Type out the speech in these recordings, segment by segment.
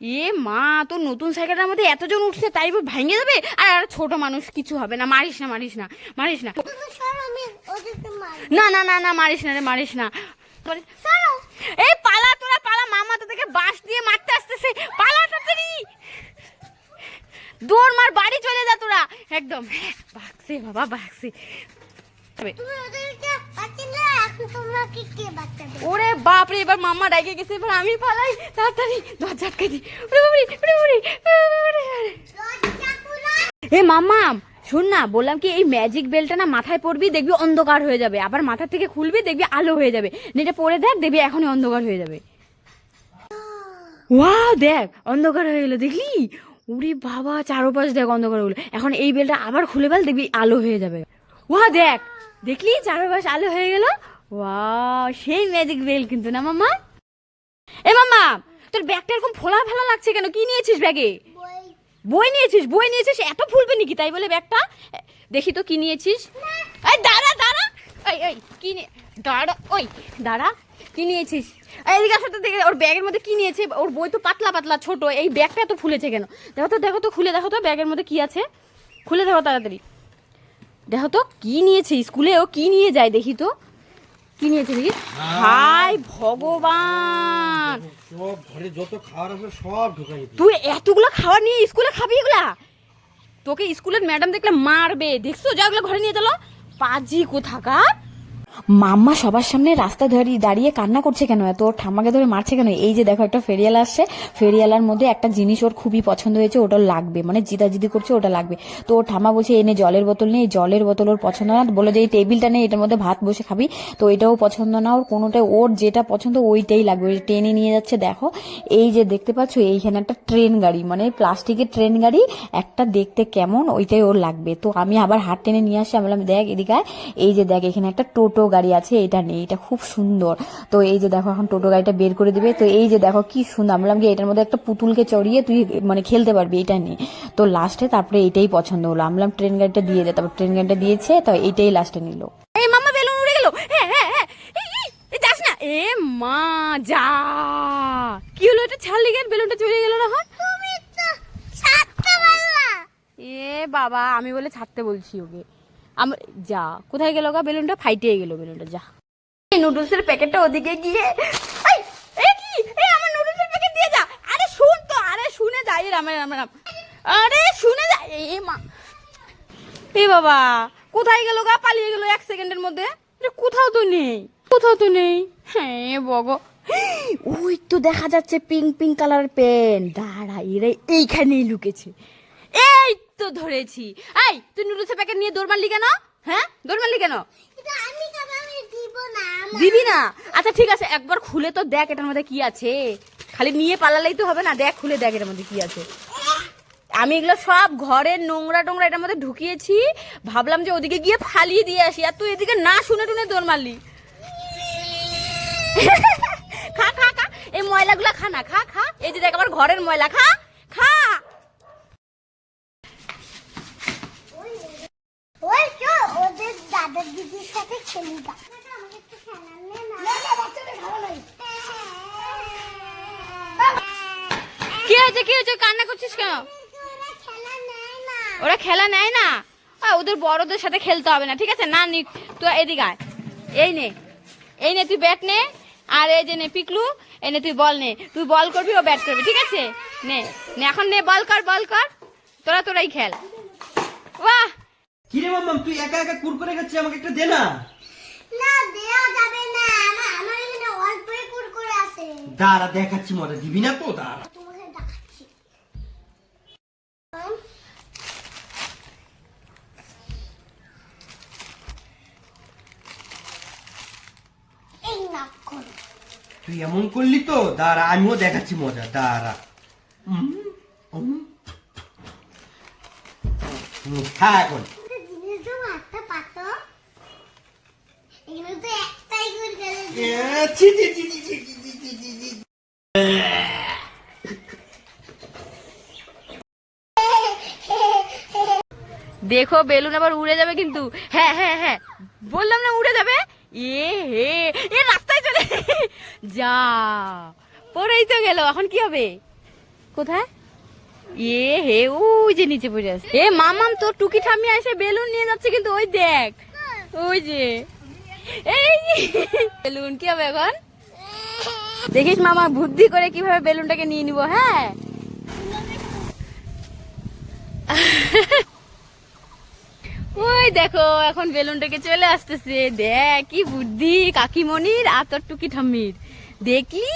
এ মা, তোর নতুন সাইকেলটার মধ্যে এতজন উঠছে, তাই ভেঙে যাবে? আর আর, ছোট মানুষ, কিছু হবে না, মারিস না মারিস না মারিস না। না না না না, মারিস না রে, মারিস না। এই পালা তোরা, পালা, মামা তো থেকে বাঁশ দিয়ে মারতে আসতেছে, পালা তাড়াতাড়ি। দৌড় মার, বাড়ি চলে যা তোরা, একদম। ভাগছে বাবা ভাগছে ওরে বাপ রে এবার মাম্মা ডাইকে গেছে এবার আমি পালাই। তাড়াতাড়ি দরজা আটকে দি। ওরে এ মাম্মা শোন না বললাম কি এই ম্যাজিক বেলটা না মাথায় পড়বি দেখবি অন্ধকার হয়ে যাবে। আবার মাথা থেকে খুলবি দেখবি আলো হয়ে যাবে। নেটে পরে দেখ দেখবি এখনই অন্ধকার হয়ে যাবে। ওয়াও দেখ অন্ধকার হয়ে গেলো দেখলি? উরি বাবা চারোপাশ দেখ অন্ধকার হলো এখন এই বেলটা আবার খুলে ফেল দেখবি আলো হয়ে যাবে। ওয়া দেখ দেখলি? চারোপাশ আলো হয়ে গেল। ওয়াও সেই ম্যাজিক বেল কিন্তু না মাম্মা এ মাম্মা তোর ব্যাগটা এরকম ফোলা ফোলা লাগছে কেন? কি নিয়েছিস ব্যাগে? বই। নিয়েছিস বই নিয়েছিস? এত ফুলবে নাকি তাই বলে ব্যাগটা? দেখি তো কি নিয়েছিস। এই দাঁড়া দাঁড়া। এই এই কি দাঁড়া ওই দাঁড়া। কি নিয়েছিস? এদিকে আসো তো দেখে ওর ব্যাগের মধ্যে কি নিয়েছে? ওর বই তো পাতলা পাতলা ছোট। এই ব্যাগটা এত ফুলেছে কেন? দেখো তো দেখো তো খুলে দেখো তো ব্যাগের মধ্যে কি আছে। খুলে দেখো তাড়াতাড়ি। দেখো তো কি নিয়েছে? স্কুলে ও কি নিয়ে যায় দেখি তো। কি নিয়েছে দেখি? হাই ভগবান! সব ঘরে যত খাবার আছে সব ঢুকাই তুই এতগুলো খাবার নিয়ে স্কুলে খাবি এগুলা? তোকে স্কুলের ম্যাডাম দেখলে মারবে। দেখছ? যা ওগুলো ঘরে নিয়ে চলো। পাজি কোথাকার? মাম্মা সবার সামনে রাস্তা ধরে, দাঁড়িয়ে কান্না করছে কেন এত? ওর ঠাম্মাকে ধরে মারছে কেন? এই যে দেখো, একটা ফেরিয়ালা আসছে। ফেরিয়ালার মধ্যে একটা জিনিস ওর খুবই পছন্দ হয়েছে, ওটা লাগবে। মানে জিদাজিদি করছে, ওটা লাগবে। তো ওর ঠাম্মা বলছে, এনে জলের বোতল নেই জলের বোতল ওর পছন্দ না। বলে যে, এই টেবিলটা নেই এটার মধ্যে ভাত বসে খাবি। তো এটাও পছন্দ না ওর। কোনোটাই, ওর যেটা পছন্দ ওইটাই লাগবে। টেনে নিয়ে যাচ্ছে, দেখো। এই যে দেখতে পাচ্ছ, এইখানে একটা ট্রেন গাড়ি। মানে প্লাস্টিকের ট্রেন গাড়ি, একটা দেখতে কেমন, ওইটাই ওর লাগবে। তো আমি আবার হাত টেনে নিয়ে আসি। আমি বললাম, দেখ, এদিকে এই যে দেখ, এখানে একটা টোটো গাড়ি আছে এটা নেই এটা খুব সুন্দর। তো এই যে দেখো এখন টোটো গাড়িটা বের করে দিবে। তো এই যে দেখো কি সুন্দর। আমি বললাম কি এটার মধ্যে একটা পুতুলকে চড়িয়ে তুই মানে খেলতে পারবি এটা নেই। তো লাস্টে তারপরে এটাই পছন্দ হলো। আমি বললাম ট্রেন গাড়িটা দিয়ে দে। তারপর ট্রেন গাড়িটা দিয়েছে তো এইটাই লাস্টে নিল। এই মামা বেলুন উড়ে গেল। হ্যাঁ হ্যাঁ হ্যাঁ। যাস না। এ মা যা। কি হলো এটা? ছাড়লি কেন বেলুনটা চলে গেল না হয়? এ বাবা আমি বলে ছাড়তে বলছি ওকে। আমার যা কোথায় গেল গা বেলুনটা? ফাইটে গেল বেলুনটা যা। এই নুডলসের প্যাকেটটা ওদিকে গিয়ে এই, আমার নুডলসের প্যাকেট দিয়ে যা। আরে শুন তো আরে শুনে যাই রাম রাম রাম। আরে শুনে যা এ মা। এ বাবা কোথায় গেল গা? পালিয়ে গেল এক সেকেন্ডের মধ্যে। এটা কোথাও তো নেই কোথাও তো নেই। হ্যাঁ বগো। ওই তো দেখা যাচ্ছে পিঙ্ক পিঙ্ক কালার পেন দাঁড়া এরা এইখানেই লুকেছে। এই তো ধরেছি। এই তুই নুডলসের প্যাকেট নিয়ে দৌড় মারলি কেন? হ্যাঁ? দৌড় মারলি কেন? দিবি না? আচ্ছা ঠিক আছে একবার খুলে তো দেখ এটার মধ্যে কি আছে। খালি নিয়ে পালালেই তো হবে না দেখ খুলে দেখ এটার মধ্যে কি আছে। আমি এগুলো সব ঘরের নোংরা টোংরা এটার মধ্যে ঢুকিয়েছি। ভাবলাম যে ওদিকে গিয়ে ফালিয়ে দিয়ে আসি আর তুই এদিকে না শুনে টুনে দৌড় মারলি। খা খা খা এই ময়লাগুলো খা না খা খা। এই যে দেখ আমার ঘরের ময়লা খা খা ওই তো ওদের দাদা দিদির সাথে খেলি নে কি হয়েছে কি হয়েছে? কান্না করছিস কেন? ওরা খেলা নেয় না। ওদের বড়দের সাথে খেলতে হবে না, ঠিক আছে? না, নি তুই এদিকে আয়। এই নে। এই নে, তুই ব্যাট নে। আর এই যে নে, পিকলু, এই নে, তুই বল নে। তুই বল করবি, ও ব্যাট করবি, ঠিক আছে? নে, এখন নে, বল কর বল কর। তোরা তোরাই খেল। বাহ! কিরে মাম্মাম তুই একা একা কুরকুরে খাচ্ছিস? আমাকে একটা দে না। না দেওয়া যাবে না। আমার আমার এখানে অল্পই কুরকুরে আছে। দাঁড়া দেখাচ্ছি মজা। দিবি না তো? দাঁড়া। তোমাকে দেখাচ্ছি। এই নাক করো তুই এমন করলি তো? দাঁড়া আমিও দেখাচ্ছি মজা। দাঁড়া। খা এখন। দেখো বেলুন আবার উড়ে যাবে কিন্তু। হ্যাঁ হ্যাঁ হ্যাঁ। বললাম না উড়ে যাবে? এ হে এ রাস্তায় চলে যা। পড়েই তো গেল এখন কি হবে? কোথায়? এ হে ওই যে নিচে পড়ে আছে। এ মামাম তোর টুকি ঠাম্মি এসে বেলুন নিয়ে যাচ্ছে কিন্তু ওই দেখ। ওই যে। বেলুন, কি হবে এখন? দেখিস মামা, বুদ্ধি করে কীভাবে বেলুনটাকে নিয়ে নিব হ্যাঁ? ওই দেখো, এখন বেলুনটাকে চলে আসতেছে। দেখ, কি বুদ্ধি, কাকিমণির আর তোর টুকি ঠাম্মির। দেখলি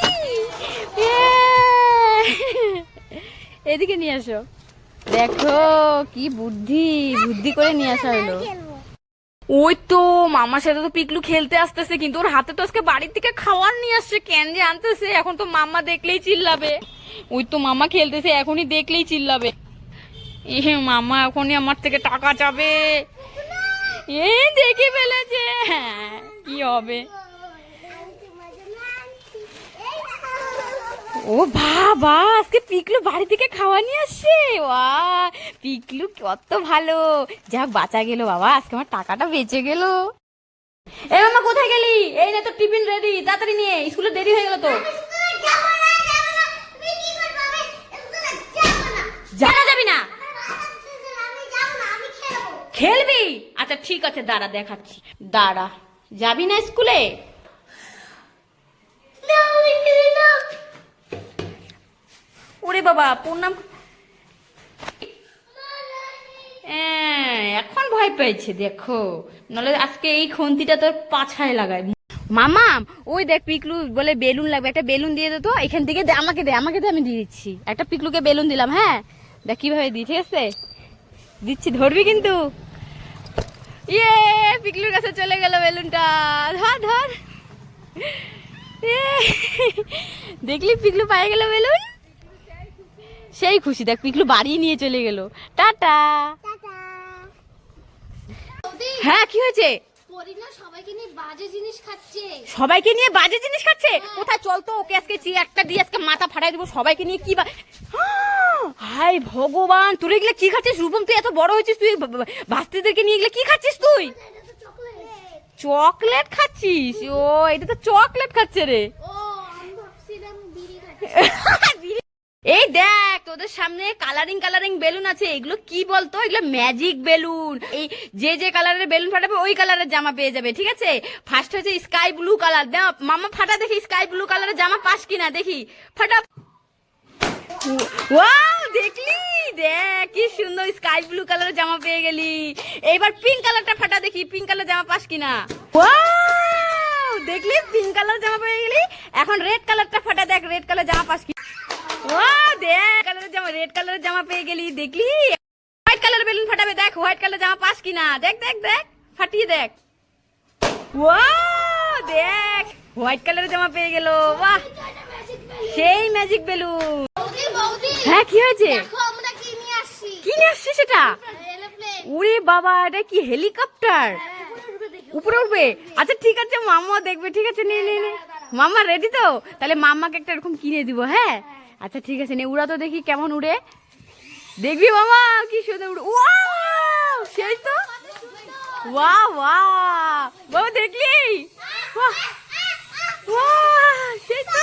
এদিকে নিয়ে আসো। দেখো, কি বুদ্ধি বুদ্ধি করে নিয়ে আসা হলো। ওই তো, মামার সাথে তো পিকলু খেলতে আসতেছে, কিন্তু ওর হাতে তো আজকে বাড়ির থেকে খাওয়ার নিয়ে আসছে, কেন যে আনতেছে? এখন তো মামা দেখলেই চিল্লাবে। ওই তো মামা খেলতেছে, এখনই দেখলেই চিল্লাবে। এ মামা, এখনই আমার থেকে টাকা চাবে। এ দেখে ফেলেছে। হ্যাঁ কি হবে? ও বাবা আজকে পিকলু বাড়ি থেকে খাওয়া নিয়ে আসছে? ওয়া পিকলু কত ভালো। যাক বাঁচা গেল বাবা আজকে আমার টাকাটা বেঁচে গেল। এ মামা কোথায় গেলি? এই না তো টিফিন রেডি তাড়াতাড়ি নিয়ে স্কুলে দেরি হয়ে গেল তো। জানা যাবি না খেলব। আচ্ছা ঠিক আছে দাঁড়া দেখাচ্ছি। দাঁড়া যাবি না স্কুলে। ওরে বাবা পূর্ণাম হ্যাঁ, এখন ভয় পেয়েছে দেখো। নলে আজকে এই খন্তিটা তোর পাছায় লাগাই মামা ওই দেখ পিকলু বলে বেলুন লাগবে একটা বেলুন দিয়ে দে তো এখান থেকে দে আমাকে দে আমাকে দে আমি দিয়ে দিচ্ছি। একটা পিকলুকে বেলুন দিলাম হ্যাঁ? দেখ কীভাবে দিই ঠিক আছে? দিচ্ছি ধরবি কিন্তু। ইয়ে পিকলুর কাছে চলে গেল বেলুনটা। ধর ধর। ইয়ে, দেখলি পিকলু পায়ে গেল বেলুন? সেই খুশি দেখ পিকলু বাড়ি নিয়ে চলে গেল। টাটা। টাটা। হ্যাঁ কি হয়েছে? সবাইকে নিয়ে বাজে জিনিস খাচ্ছে। সবাইকে নিয়ে বাজে জিনিস খাচ্ছে? কোথায়? চল তো ওকে আজকে চেয়ারটা দিয়ে আজকে মাথা ফাটাই দেবো। সবাইকে নিয়ে কি বা- হাই ভগবান তুই এগুলো কি খাচ্ছিস? রূপম তুই এত বড় হয়েছিস তুই বাস্তিদেরকে নিয়ে এগুলো কি খাচ্ছিস তুই? চকলেট। চকলেট খাচ্ছিস? ও এটা তো চকলেট খাচ্ছে রে। ও আমি ভাবছিলাম বিড়ি খাচ্ছে। এই দেখ, তোদের সামনে কালারিং কালারিং বেলুন আছে। এগুলো কি বলতো? এগুলো ম্যাজিক বেলুন এই যে যে কালারের বেলুন ফাটাবে, ওই কালারের জামা পেয়ে যাবে, ঠিক আছে? ফার্স্ট হচ্ছে স্কাই ব্লু কালার মামা ফাটা দেখি স্কাই ব্লু কালারের জামা পাস কিনা, দেখি। ফাটা। ওয়াও দেখলি? দেখ, কি সুন্দর স্কাই ব্লু কালারের জামা পেয়ে গেলি। এইবার পিঙ্ক কালারটা ফাটা দেখি পিঙ্ক কালার জামা পাস কিনা। ওয়াও দেখলি? পিঙ্ক কালার জামা পেয়ে গেলি। এখন রেড কালারটা ফাটা দেখ রেড কালার জামা পাস কি ও দেখ কালারের জামা রেড কালারের জামা পেয়ে গেলি দেখলি? হোয়াইট কালার বেলুন ফাটাবে দেখ হোয়াইট কালার জামা পাস কিনা। দেখ দেখ দেখ ফাটিয়ে দেখ। ও দেখ হোয়াইট কালারের জামা পেয়ে গেল। বাহ সেই ম্যাজিক বেলুন হ্যাঁ কি হয়েছে? কি নিয়ে আসছি? সেটা? এরোপ্লেন বাবা এটা কি হেলিকপ্টার উপরে উঠবে আচ্ছা ঠিক আছে মামা দেখবে ঠিক আছে নিয়ে নিয়ে নে মামা রেডি তো? তাহলে মাম্মাকে একটা এরকম কিনে দিব হ্যাঁ? আচ্ছা ঠিক আছে, নে, উড়া তো দেখি কেমন উড়ে। দেখবি মামা? কি সুন্দর উড়ে ওয়াও! সেই তো? ওয়া ওয়া বাবা দেখলি? ওয়া ওয়া সেই তো?